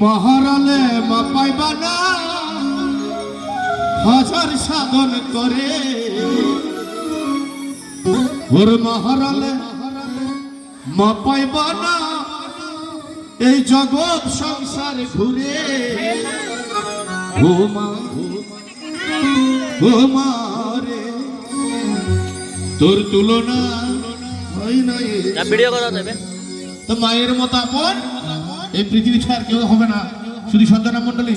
মহারালে মা পাইবা না। হাজার সাধন করে। ওর মহারালে মা পাইবা না। এই জগৎ সংসার ঘুরে। রে। তোর তুলনা হয় নাই। ভিডিও করা যাবে। তো মায়ের মতো আপন? এই পৃথিবীতে আর কেউ হবে না। শুধু সন্তানা মন্ডলী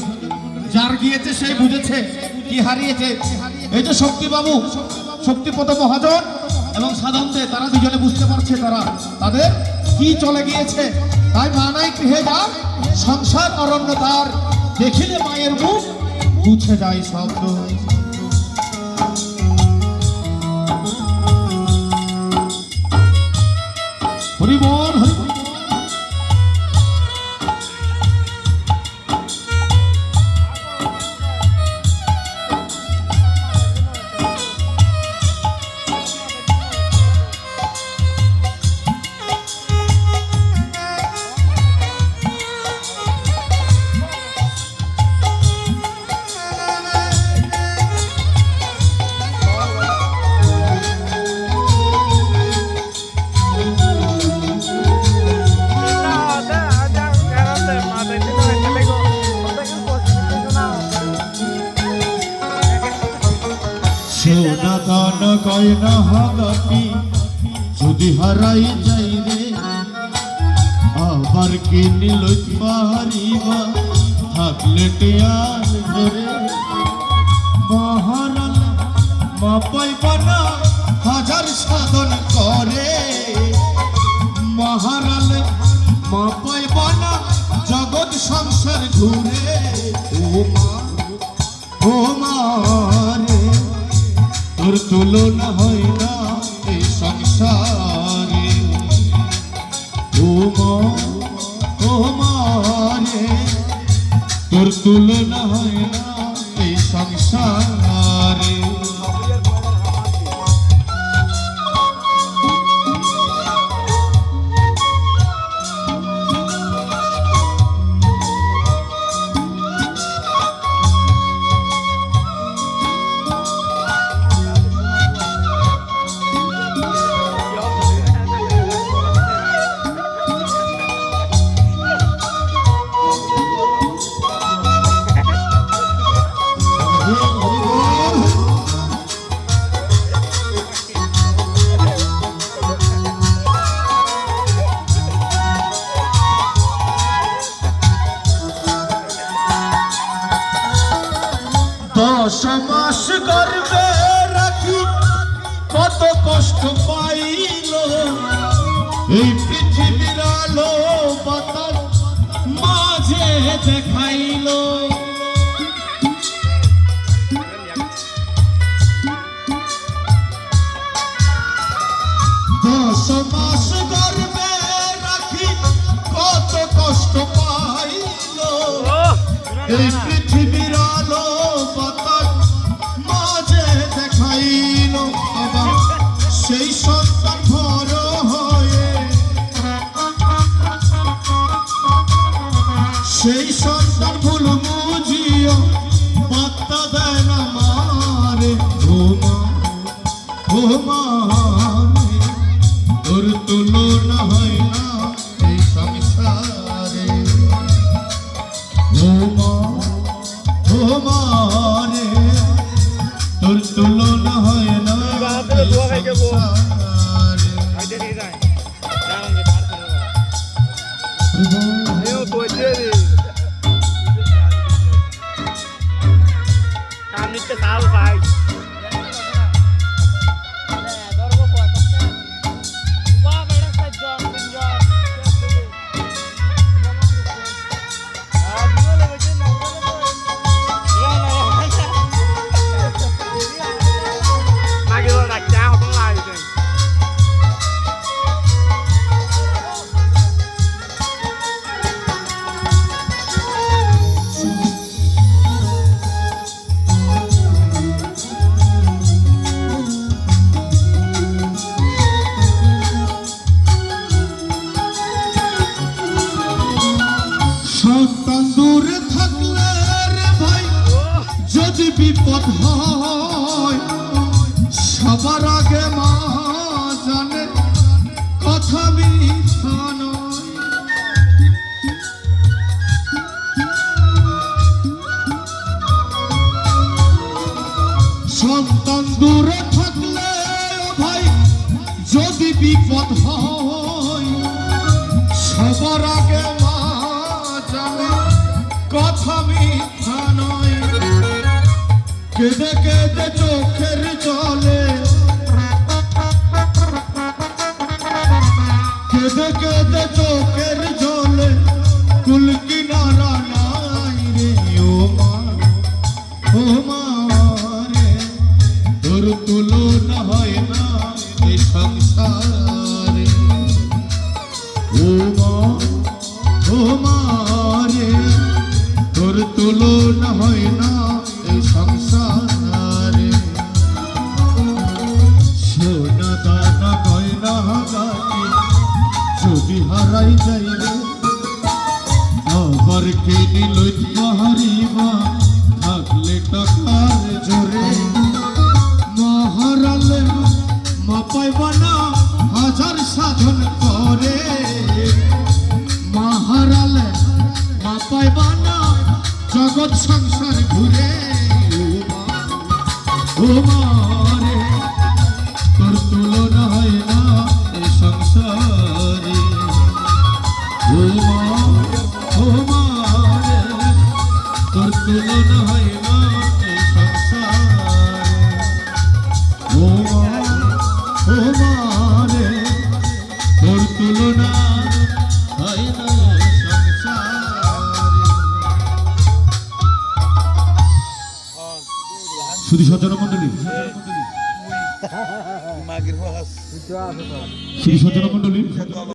যার গিয়েছে, সে বুঝেছে, কি হারিয়েছে। এই তো শক্তি বাবু শক্তিপদ মহাজন এবং সাধনতে, তারা দুজনে বুঝতে পারছে তারা, তাদের কি চলে গিয়েছে। তাই মা নাই গৃহে যা, সংসার অরণ্য তার। দেখিলে মায়ের মুখ, বুঝে যায় শব্দ সোনা দান গয়না হাগাতি যদি হারাই যাই রে, আবার কিনি লইত পারিবা থাকলে টিয়ার ধরে। মহারাল মা পাইবা না হাজার সাধন করে। মহারাল মা পাইবা না জগৎ সংসার ঘুরে। ও মা ও মা। রে তোর তুলনা হয় না এই সংসারে। ও মা ও মা রে, তোর তুলনা হয় না এই সংসারে। দশ মাস গর্বে রাখি কত কষ্ট পাইল। এই পৃথিবীর আলো বাতাস মাঝে দেখাইল। দশ মাস গর্বে রাখি কত কষ্ট পাইল। এই ঘুমানে তোর তুলনা হয় না এই সংসারে ঘুমানে তোর তুলনা হয় না তাল ভাই Lagi সন্তান দূরে থাকলে রে ভাই, যদি বিপদ হয়, সবার আগে মা জানে কথা মিথ্যা নয় সন্তান দূরে থাকলে ভাই, যদি বিপদ হয় কেঁদে কেঁদে চোখের জলে। কেঁদে কেঁদে চোখের জলে, কুল কিনারা নাই রে, ও মা ও মা রে। তোর হয় রে তোর হয় না এই যদি হারাই যাইবে। আবার কে নিল হারিবা থাকলে টাকার জোরে। মহারালে মা পাইবা না হাজার সাধন করে। মহারালে মা পাইবা না জগৎ সংসার ঘুরে। ও মা। তোর তুলনা হয় না এ সংসারে। ও মা ও মা রে তোর তুলনা হয় না শুধু সজ্জন মন্ডলী শুধু সজ্জন মন্ডলী